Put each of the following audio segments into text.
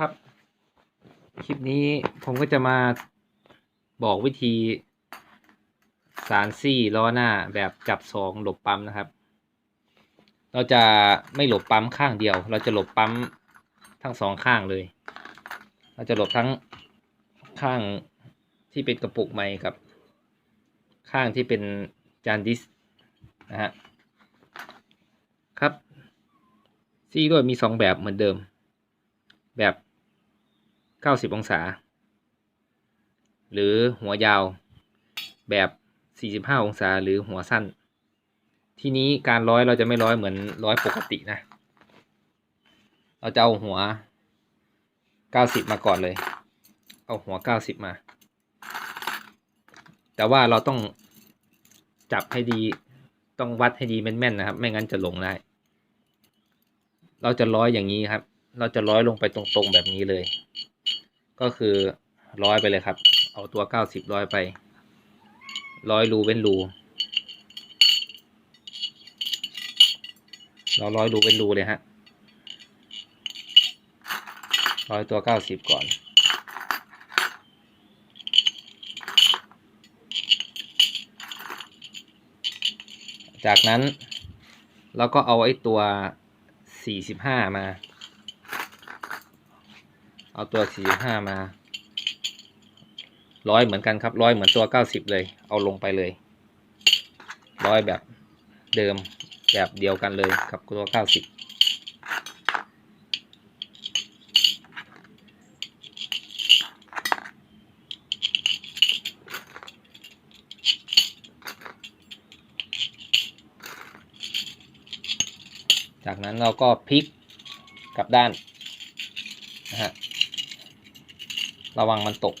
ครับ คลิปนี้ผมก็จะมาบอกวิธี สารซี่ล้อหน้าแบบจับสองหลบปั๊มนะครับ เราจะไม่หลบปั๊มข้างเดียว เราจะหลบปั๊มทั้งสองข้างเลย เราจะหลบทั้งข้างที่เป็นกระปุกไม้กับ ข้างที่เป็นจานดิสนะฮะครับซี่ด้วยมีสองแบบเหมือนเดิม แบบ 90องศา หรือหัวยาวแบบ45องศาหรือหัวสั้น ทีนี้การร้อยเราจะไม่ร้อยเหมือนร้อยปกตินะ เราจะเอาหัว90มาก่อนเลย เอาหัว90มา แต่ว่าเราต้องจับให้ดีต้องวัดให้ดีแม่นๆนะครับ ไม่งั้นจะหลงได้ เราจะร้อยอย่างนี้ครับ เราจะร้อยลงไปตรงๆแบบนี้เลย ก็คือร้อยไปเลยครับ เอาตัวเก้าสิบร้อยไปร้อยรูเว้นรูเราร้อยรูเว้นรูเลยฮะร้อยตัวเก้าสิบก่อน จากนั้นเราก็เอาไอ้ตัวสี่สิบห้ามา เอาตัวสี่ห้ามาร้อยเหมือนกันครับร้อยเหมือนตัวเก้าสิบเลย เอาลงไปเลยร้อยแบบเดิมแบบเดียวกันเลยกับตัวเก้าสิบจากนั้นเราก็พลิกกลับด้านนะฮะ ระวังมันตก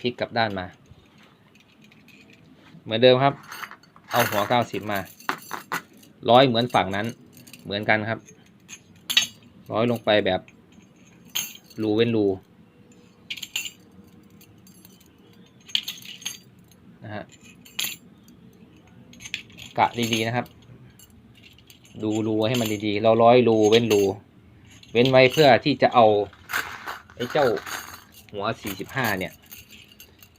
พลิกกลับด้านมา เหมือนเดิมครับ เอาหัวเก้าสิบมา ร้อยเหมือนฝั่งนั้น เหมือนกันครับ ร้อยลงไปแบบ รูเว้นรูนะฮะกะดีๆนะครับ ดูรูให้มันดีๆ เราร้อยรูเว้นรู เว้นไว้เพื่อที่จะเอาไอ้เจ้าหัว 45 เนี่ย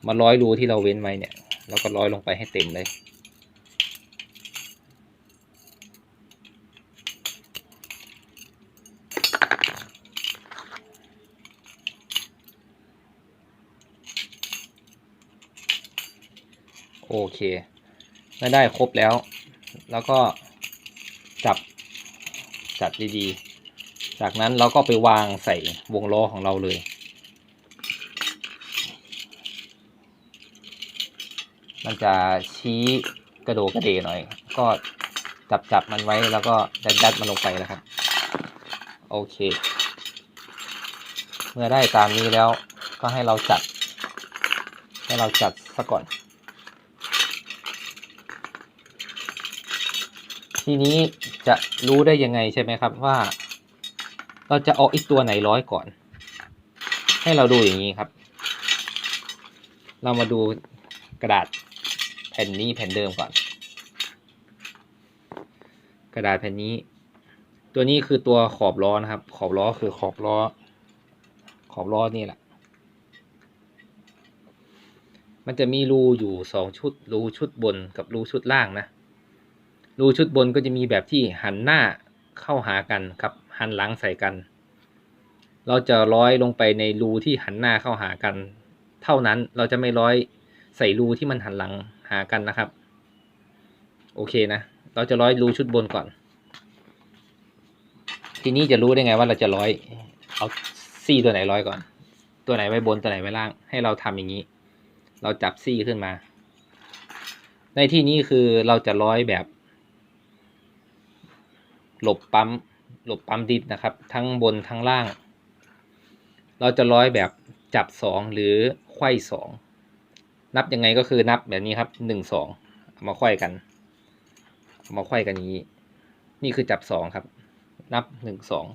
มาร้อยรูที่เราเว้นไว้เนี่ยเราก็ร้อยลงไปให้เต็มเลยโอเคมื่อได้ครบแล้ว แล้วก็จับจัดดีๆ จากนั้นเราก็ไปวางใส่วงล้อของเราเลย มันจะชี้กระโดดกระเดหน่อย ก็จับจับมันไว้แล้วก็ดัดดัดมันลงไปนะครับ โอเค เมื่อได้ตามนี้แล้วก็ให้เราจัด ให้เราจัดซะก่อนทีนี้จะรู้ได้ยังไงใช่ไหมครับว่า เราจะเอาอีกตัวไหนร้อยก่อน ให้เราดูอย่างนี้ครับ เรามาดูกระดาษแผ่นนี้แผ่นเดิมก่อน กระดาษแผ่นนี้ ตัวนี้คือตัวขอบล้อนะครับ ขอบล้อคือขอบล้อ ขอบล้อนี่แหละ มันจะมีรูอยู่สองชุด รูชุดบนกับรูชุดล่างนะ รูชุดบนก็จะมีแบบที่หันหน้าเข้าหากันครับ หันหลังใส่กัน เราจะร้อยลงไปในรูที่หันหน้าเข้าหากัน เท่านั้นเราจะไม่ร้อยใส่รูที่มันหันหลังหากันนะครับ โอเคนะ เราจะร้อยรูชุดบนก่อน ทีนี้จะรู้ได้ไงว่าเราจะร้อย เอาซี่ตัวไหนร้อยก่อน ตัวไหนไว้บนตัวไหนไว้ล่าง ให้เราทำอย่างนี้ เราจับซี่ขึ้นมา ในที่นี้คือเราจะร้อยแบบ หลบปั๊ม หลบปั๊มดิสนะครับ ทั้งบนทั้งล่าง เราจะร้อยแบบจับสองหรือไขว้สองนับยังไงก็คือนับแบบนี้ครับหนึ่งสองเอามาไขว้กันเอามาไขว้กันนี้ นี่คือจับสองครับ นับหนึ่งสอง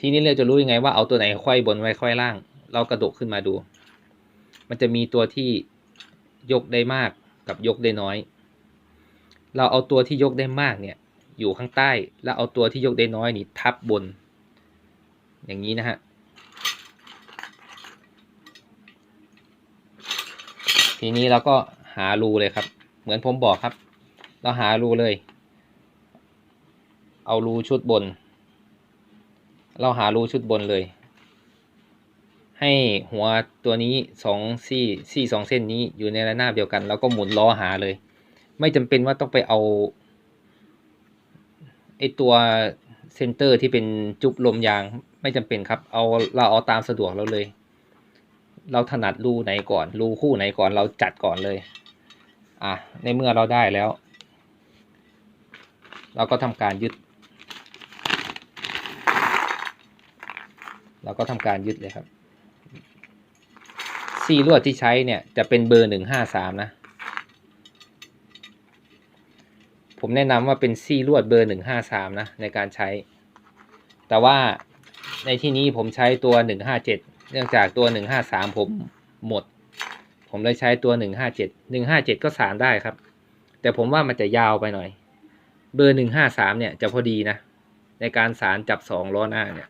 ทีนี้เราจะรู้ยังไงว่าเอาตัวไหนไขว้บนไว้ไขว้ล่าง เรากระดกขึ้นมาดู มันจะมีตัวที่ยกได้มากกับยกได้น้อย เราเอาตัวที่ยกได้มากเนี่ย อยู่ข้างใต้ แล้วเอาตัวที่ยกได้น้อยนี่ทับบน อย่างนี้นะฮะทีนี้เราก็หารูเลยครับ เหมือนผมบอกครับ เราหารูเลย เอารูชุดบน เราหารูชุดบนเลย ให้หัวตัวนี้สองซี่ซี่สองเส้นนี้อยู่ในระนาบเดียวกัน แล้วก็หมุนล้อหาเลย ไม่จำเป็นว่าต้องไปเอา ไอตัวเซนเตอร์ที่เป็นจุบลมยางไม่จำเป็นครับ เอาเราเอาตามสะดวกเราเลย เราถนัดรูไหนก่อนรูคู่ไหนก่อนเราจัดก่อนเลย อะในเมื่อเราได้แล้ว เราก็ทำการยึด เราก็ทำการยึดเลยครับ ซีลวดที่ใช้เนี่ยจะเป็นเบอร์หนึ่งห้าสามนะ ผมแนะนำว่าเป็นซี่ลวดเบอร์หนึ่งห้าสามนะในการใช้ แต่ว่าในที่นี้ผมใช้ตัวหนึ่งห้าเจ็ดเนื่องจากตัวหนึ่งห้าสามผมหมด ผมเลยใช้ตัวหนึ่งห้าเจ็ดหนึ่งห้าเจ็ดก็สารได้ครับ แต่ผมว่ามันจะยาวไปหน่อย เบอร์หนึ่งห้าสามเนี่ยจะพอดีนะ ในการสารจับสองล้อหน้าเนี่ย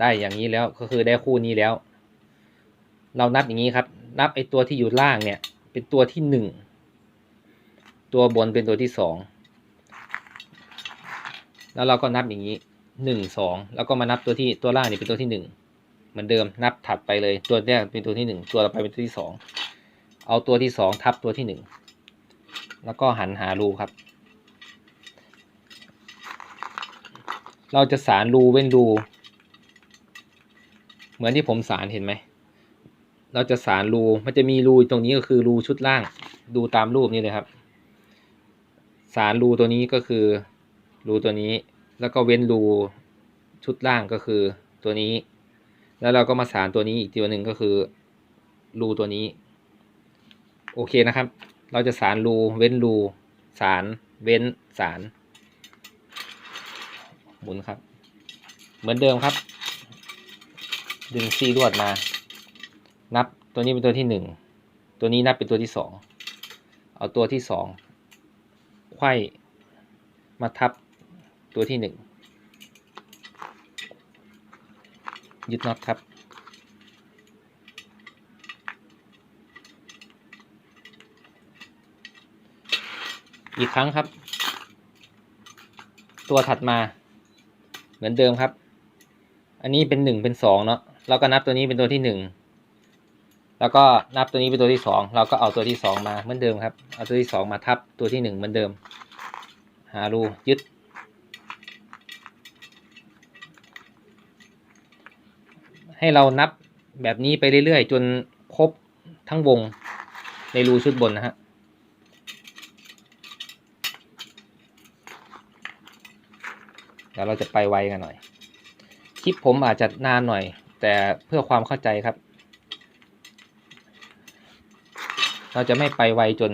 ได้อย่างนี้แล้วก็คือได้คู่นี้แล้ว เรานับอย่างนี้ครับ นับไอตัวที่อยู่ล่างเนี่ย เป็นตัวที่หนึ่ง ตัวบนเป็นตัวที่สองแล้วเราก็นับอย่างนี้หนึ่งสองแล้วก็มานับตัวที่ตัวล่างนี่เป็นตัวที่หนึ่งเหมือนเดิมนับถัดไปเลยตัวแรกเป็นตัวที่หนึ่งตัวต่อไปเป็นตัวที่สองเอาตัวที่สองทับตัวที่หนึ่งแล้วก็หันหารูครับ เราจะสารรูเว้นรูเหมือนที่ผมสารเห็นไหมเราจะสารรูมันจะมีรูตรงนี้ก็คือรูชุดล่าง ดูตามรูปนี้เลยครับ สารรูตัวนี้ก็คือรูตัวนี้ แล้วก็เว้นรูชุดล่างก็คือตัวนี้ แล้วเราก็มาสารตัวนี้อีกตัวหนึ่งก็คือรูตัวนี้ โอเคนะครับ เราจะสารรูเว้นรูสารเว้นสารหมุนครับ เหมือนเดิมครับ ดึงซี่ลวดมา นับตัวนี้เป็นตัวที่หนึ่งตัวนี้นับเป็นตัวที่สองเอาตัวที่สอง ไขว้มาทับตัวที่หนึ่งยึดน็อตครับ อีกครั้งครับ ตัวถัดมาเหมือนเดิมครับ อันนี้เป็นหนึ่งเป็นสองเนาะเราก็นับตัวนี้เป็นตัวที่หนึ่ง แล้วก็นับตัวนี้เป็นตัวที่สองเราก็เอาตัวที่สองมาเหมือนเดิมครับ เอาตัวที่สองมาทับตัวที่หนึ่งเหมือนเดิม หารูยึด ให้เรานับแบบนี้ไปเรื่อยๆ จนครบทั้งวงในรูชุดบนนะฮะเดี๋ยวเราจะไปไวกันหน่อย คลิปผมอาจจะนานหน่อย แต่เพื่อความเข้าใจครับ เราจะไม่ไปไวจน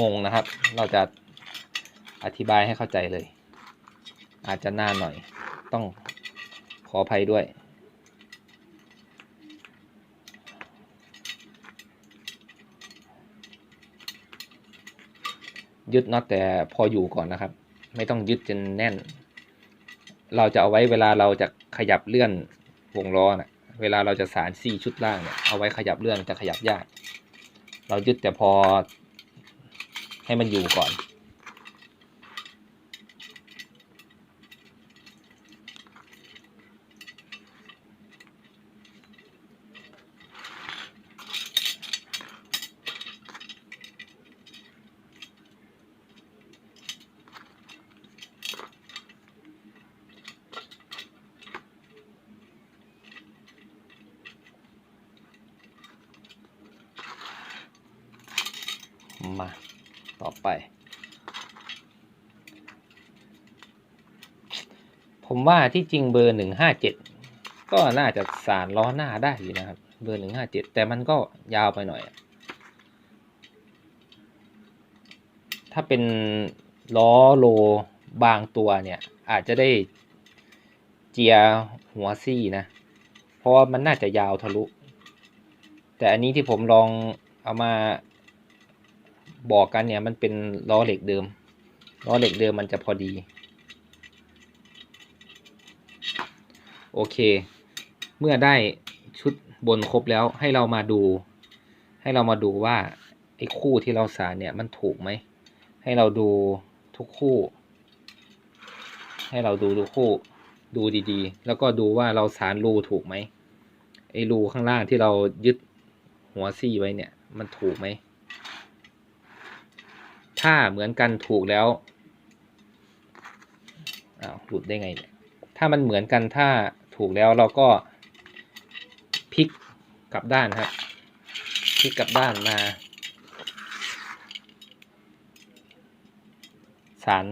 งงนะครับ เราจะอธิบายให้เข้าใจเลย อาจจะนานหน่อย ต้องขออภัยด้วย ยึดน็อตแต่พออยู่ก่อนนะครับ ไม่ต้องยึดจนแน่น เราจะเอาไว้เวลาเราจะขยับเลื่อนวงล้อนะ เวลาเราจะสารซี่ชุดล่างเนี่ยเอาไว้ขยับเลื่อนจะขยับยาก เรายึดแต่พอให้มันอยู่ก่อน มาต่อไป ผมว่าที่จริงเบอร์หนึ่งห้าเจ็ดก็น่าจะสารล้อหน้าได้อยู่นะครับ เบอร์หนึ่งห้าเจ็ดแต่มันก็ยาวไปหน่อย ถ้าเป็นล้อโลบางตัวเนี่ย อาจจะได้เจียหัวซี่นะ เพราะว่ามันน่าจะยาวทะลุ แต่อันนี้ที่ผมลองเอามา บอกกันเนี่ยมันเป็นล้อเหล็กเดิมล้อเหล็กเดิมมันจะพอดี โอเค เมื่อได้ชุดบนครบแล้วให้เรามาดู ให้เรามาดูว่าไอ้คู่ที่เราสานเนี่ยมันถูกไหม ให้เราดูทุกคู่ ให้เราดูทุกคู่ดูดีๆ แล้วก็ดูว่าเราสารรูถูกไหมไอ้รูข้างล่างที่เรายึดหัวซี่ไว้เนี่ยมันถูกไหม ถ้าเหมือนกันถูกแล้วอ้าวหลุดได้ไงเนี่ยถ้ามันเหมือนกันถ้าถูกแล้วเราก็พลิกกลับด้านครับพลิกกลับด้านมา สาร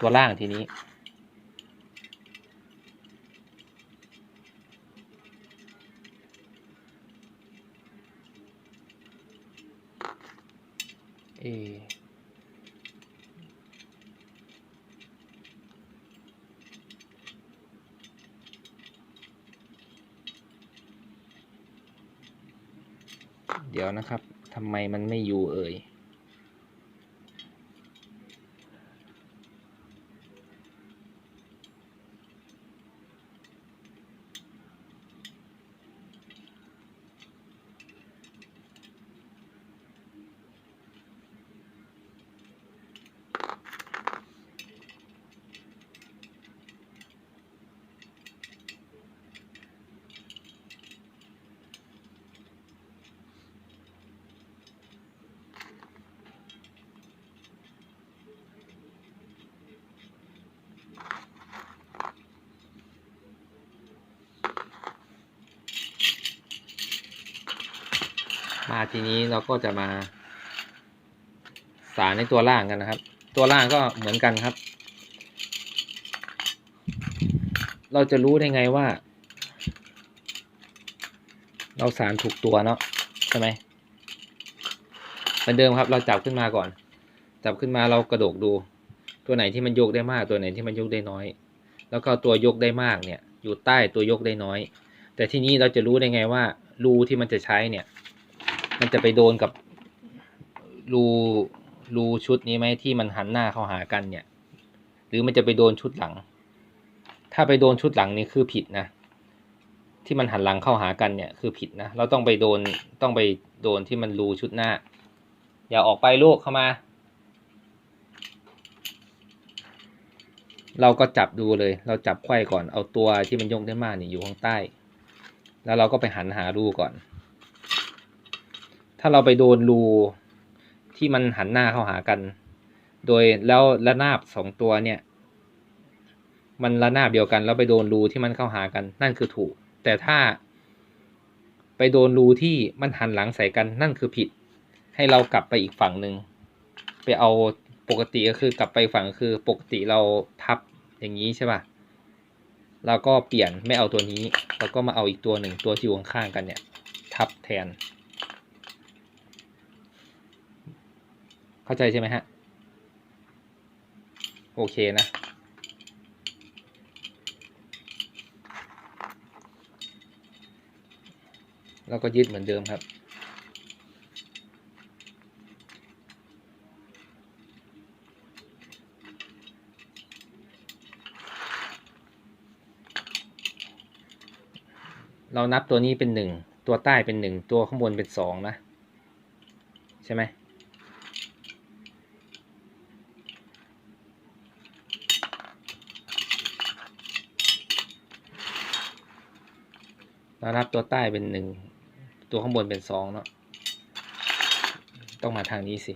ตัวล่างทีนี้ เอะเดี๋ยวนะครับทำไมมันไม่อยู่เอ่ย มาทีนี้เราก็จะมา สารในตัวล่างกันนะครับ ตัวล่างก็เหมือนกันครับ เราจะรู้ได้ไงว่า เราสารถูกตัวเนาะใช่ไหมเหมือนเดิมครับ เราจับขึ้นมาก่อน จับขึ้นมาเรากระโดกดู ตัวไหนที่มันยกได้มากตัวไหนที่มันยกได้น้อย แล้วก็ตัวยกได้มากเนี่ย อยู่ใต้ตัวยกได้น้อย แต่ที่นี้เราจะรู้ได้ไงว่ารูที่มันจะใช้เนี่ย มันจะไปโดนกับรูรูชุดนี้ไหมที่มันหันหน้าเข้าหากันเนี่ย หรือมันจะไปโดนชุดหลัง ถ้าไปโดนชุดหลังนี่คือผิดนะ ที่มันหันหลังเข้าหากันเนี่ยคือผิดนะ เราต้องไปโดนต้องไปโดนที่มันรูชุดหน้า อย่าออกไปลูกเข้ามา เราก็จับดูเลย เราจับไขว้ก่อนเอาตัวที่มันยกได้มากนี่อยู่ข้างใต้ แล้วเราก็ไปหันหารูก่อน ถ้าเราไปโดนรูที่มันหันหน้าเข้าหากัน โดยแล้วระนาบสองตัวเนี่ย มันระนาบเดียวกันแล้วไปโดนรูที่มันเข้าหากัน นั่นคือถูก แต่ถ้าไปโดนรูที่มันหันหลังใส่กันนั่นคือผิด ให้เรากลับไปอีกฝั่งหนึ่งไปเอาปกติก็คือกลับไปฝั่งคือปกติเราทับอย่างนี้ใช่ป่ะเราก็เปลี่ยนไม่เอาตัวนี้เราก็มาเอาอีกตัวหนึ่งตัวที่อยู่ข้างๆกันเนี่ย ทับแทน เข้าใจใช่ไหมฮะ โอเคนะ แล้วก็ยึดเหมือนเดิมครับเรานับตัวนี้เป็นหนึ่ง ตัวใต้เป็นหนึ่ง ตัวข้างบนเป็นสองนะ ใช่ไหม เรานับตัวใต้เป็นหนึ่ง ตัวข้างบนเป็นสองเนาะ ต้องมาทางนี้สิ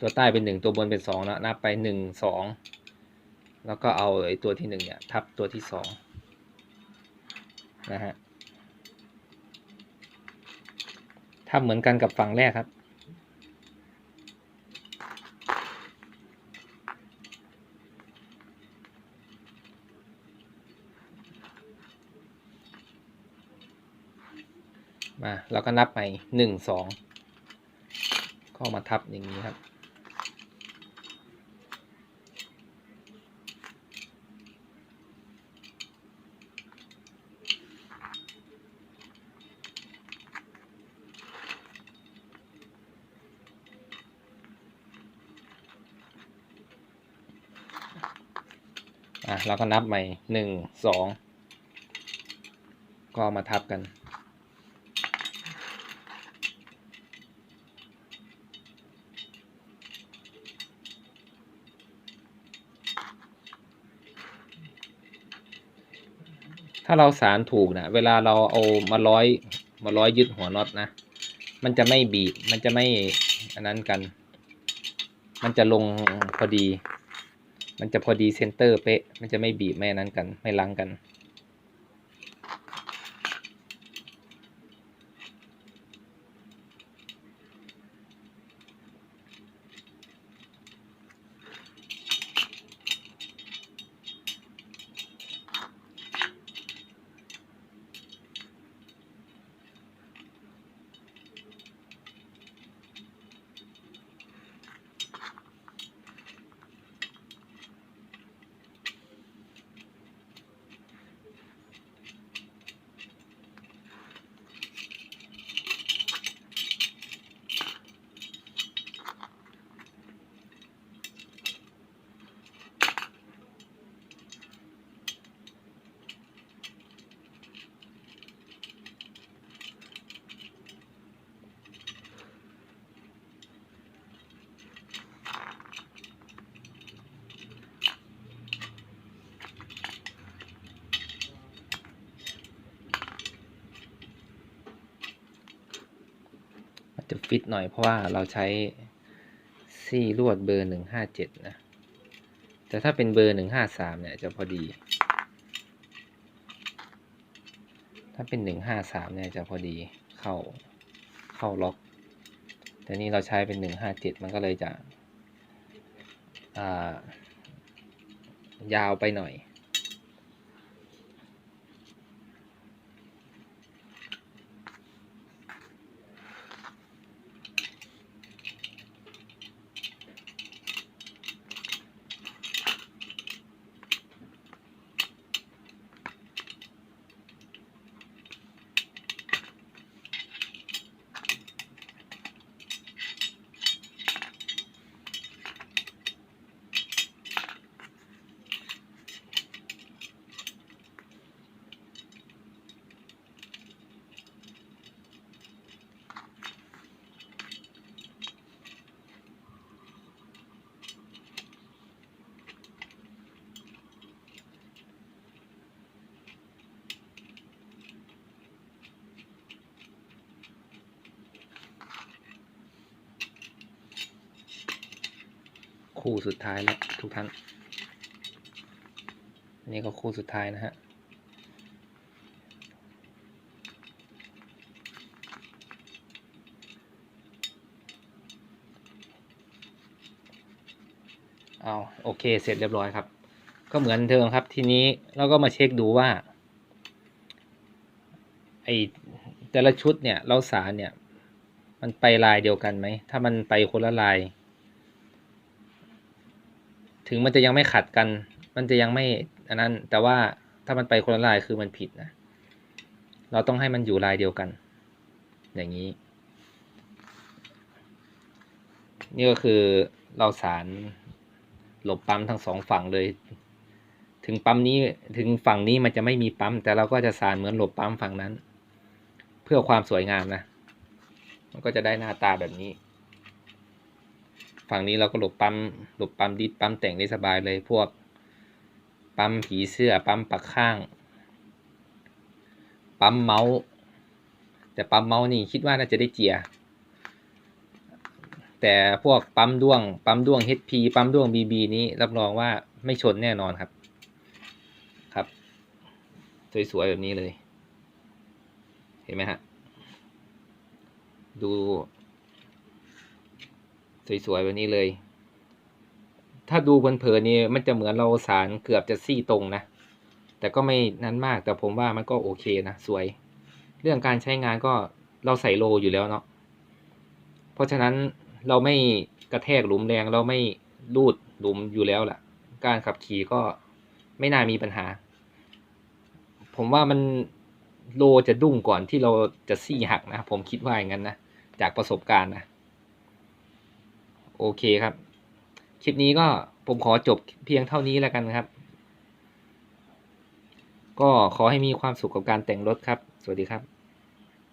ตัวใต้เป็นหนึ่งตัวบนเป็นสองเนาะนับไปหนึ่งสองแล้วก็เอาไอ้ตัวที่หนึ่งเนี่ยทับตัวที่สองนะฮะทำเหมือนกันกับฝั่งแรกครับ มาเราก็นับใหม่หนึ่งสองก็มาทับอย่างนี้ครับอะเราก็นับใหม่หนึ่งสองก็มาทับกัน ถ้าเราสารถูกนะเวลาเราเอามาร้อยมาร้อยยึดหัวน็อตนะ มันจะไม่บีบ มันจะไม่อันนั้นกัน มันจะลงพอดี มันจะพอดีเซนเตอร์เป๊ะ มันจะไม่บีบไม่อันนั้นกัน ไม่ลังกัน ฟิตหน่อยเพราะว่าเราใช้ซี่ลวดเบอร์หนึ่งห้าเจ็ดนะ แต่ถ้าเป็นเบอร์หนึ่งห้าสามเนี่ยจะพอดี ถ้าเป็นหนึ่งห้าสามเนี่ยจะพอดีเข้าเข้าล็อก แต่นี่เราใช้เป็นหนึ่งห้าเจ็ดมันก็เลยจะอ่ายาวไปหน่อย คู่สุดท้ายแล้วทุกท่านอันนี้ก็คู่สุดท้ายนะฮะเอาโอเคเสร็จเรียบร้อยครับ ก็เหมือนเดิมครับทีนี้เราก็มาเช็คดูว่าไอแต่ละชุดเนี่ยเราสารเนี่ย มันไปลายเดียวกันไหม ถ้ามันไปคนละลาย ถึงมันจะยังไม่ขัดกัน มันจะยังไม่อันนั้น แต่ว่าถ้ามันไปคนละลายคือมันผิดนะ เราต้องให้มันอยู่ลายเดียวกัน อย่างนี้ นี่ก็คือเราสารหลบปั๊มทั้งสองฝั่งเลย ถึงปั๊มนี้ถึงฝั่งนี้มันจะไม่มีปั๊ม แต่เราก็จะสารเหมือนหลบปั๊มฝั่งนั้น เพื่อความสวยงามนะ มันก็จะได้หน้าตาแบบนี้ ฝั่งนี้เราก็หลบปั๊มหลบปั๊มดิดปั๊มแต่งได้สบายเลยพวก ปั๊มผีเสื้อปั๊มปักข้าง ปั๊มเมาส์แต่ปั๊มเมาส์นี่คิดว่าน่าจะได้เจีย แต่พวกปั๊มด้วง ปั๊มด้วง HP ปั๊มด้วง BB นี้รับรองว่าไม่ชนแน่นอนครับ ครับ สวยๆแบบนี้เลย เห็นไหมฮะ ดู สวยๆแบบนี้เลย ถ้าดูเพลินๆนี่มันจะเหมือนเราสารเกือบจะซี่ตรงนะ แต่ก็ไม่นั้นมากแต่ผมว่ามันก็โอเคนะสวย เรื่องการใช้งานก็เราใส่โลอยู่แล้วเนาะเพราะฉะนั้นเราไม่กระแทกหลุมแรงเราไม่ลูดหลุมอยู่แล้วล่ะ การขับขี่ก็ไม่น่ามีปัญหา ผมว่ามันโลจะดุ้งก่อนที่เราจะซี่หักนะ ผมคิดว่าอย่างนั้นนะ จากประสบการณ์นะ โอเคครับ คลิปนี้ก็ผมขอจบเพียงเท่านี้แล้วกันครับ ก็ขอให้มีความสุขกับการแต่งรถครับ สวัสดีครับ